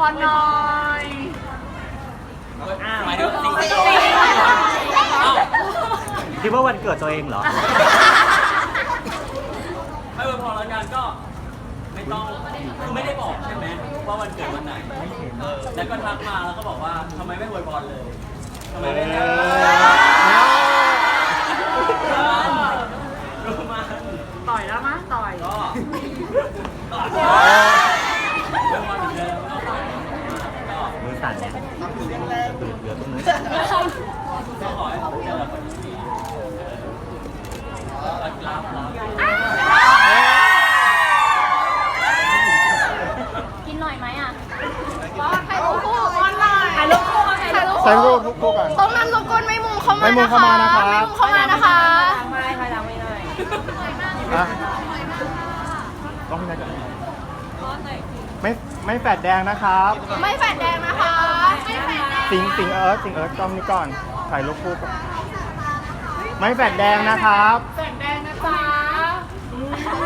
พรหน่อยอาหมายถึงสิ่เราอ้คิดว่าวันเกิดตัวเองเหรอ ไม่เป็นพอแล้วกันก็ไม่ต้องคือไม่ได้บอกใช่ไหมว่าวันเกิดวันไหนแล้วก็ทักมาแล้วก็บอกว่าทำไมไม่อวยอลเลยทำไมไม่ได้รู้ต่อยแล้วมั้ยต่อย ก็ สั่นเนี่ยเหลือตรงนี้ก็ขอให้ผมเจอคนที่ดีรักรักรักกินหน่อยไหมอะถ่ายรูปคู่ออนไลน์ถ่ายรูปคู่ถ่ายรูปใส่รูปคู่กันตรงนั้นรบกวนไม่มุงเข้ามาไม่มุงเข้ามานะครับไม่มุงเข้ามานะคะไม่ถ่ายหลังไม่ได้อะต้องพี่นัทก่อนไม่ไม่แฟดแดงนะครับ ไม่แฟดแดงนะคะไม่แฟดแดง สิงสิงเอิร์ธสิงเอิร์ธกล้องนี้ก่อน ถ่ายรูปคู่ก่อนไม่แฟดแดงนะครับแฟดแดงนะจ๊ะ